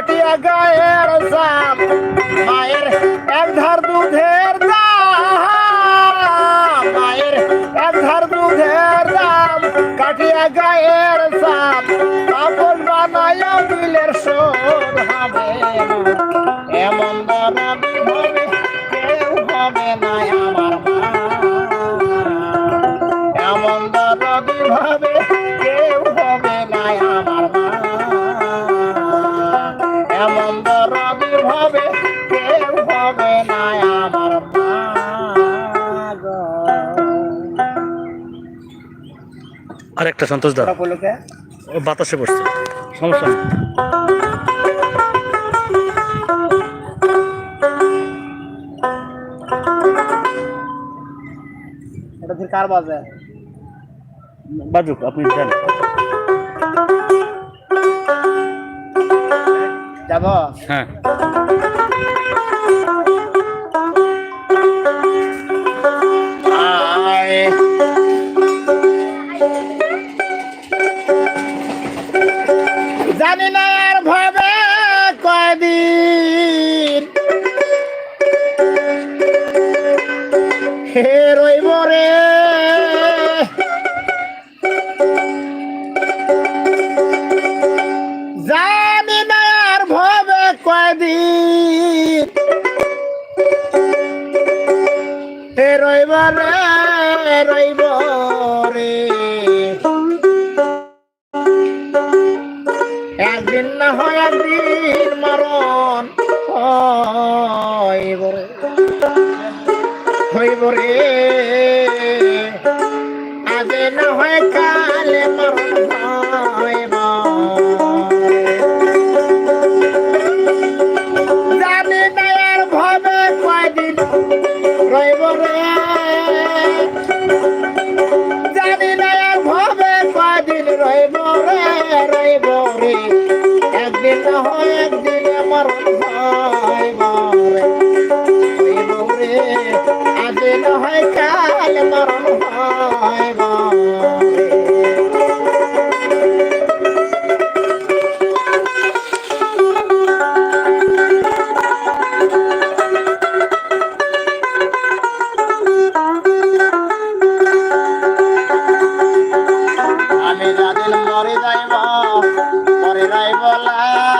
কাটিয়া গায়ের সাপ মায়ের এক ধার দুধের দাম, মায়ের এক ধার দুধের দাম, কাটিয়া গায়ের সাপ আপন বানায়া বিলের শোধ হবে এমন দাবি হবে, কেউ হবে না আমার মা। আর একটা সন্তোষ দা। বাতাসে বসছে। সমস্যা নেই। কার বাজে? বাজুক আপনি যান যাব? হ্যাঁ। হে রইব রে রইব রে। একদিন না হয় একদিন মরণ হইব রে। হইব রে। আজ না হয় কালে কাল মরণ রে আমি যাদিন মরে যাইব মরে যাইব লাশ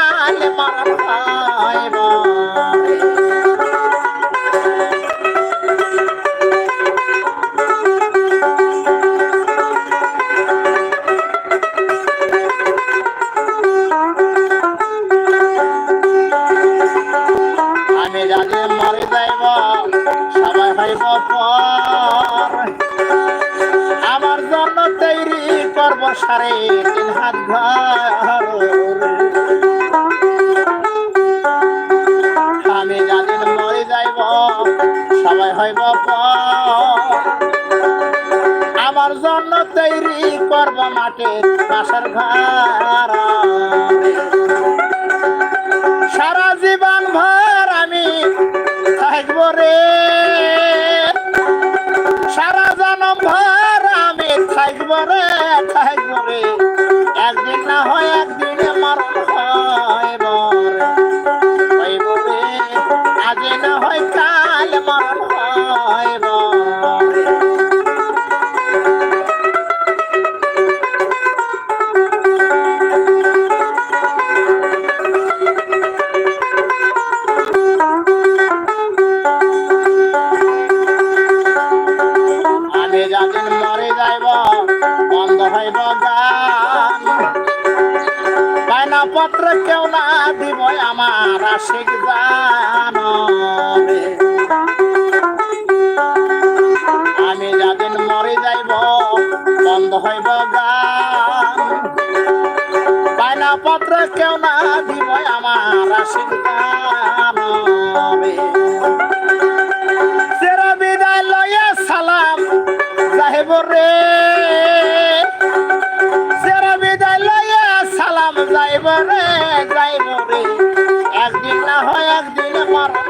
আমি যাদের মরে সবাই হইব পর। আমার জন্য তৈরি করব সারে তিন হাত ঘর। হইব পর আমার জন্য তৈরি করব মাঠে বাসার ঘর সারা জীবন ভর আমি থাকব রে। সারা জনম ভর আমি থাকব রে থাকব রে। একদিন না হয় একদিন পত্র কেউ না দিব আমার আশিক জানো রে। আমি যাদিন মরে যাইব, বন্ধ হইব গান পত্র কেউ না দিব আমার আশিক জানো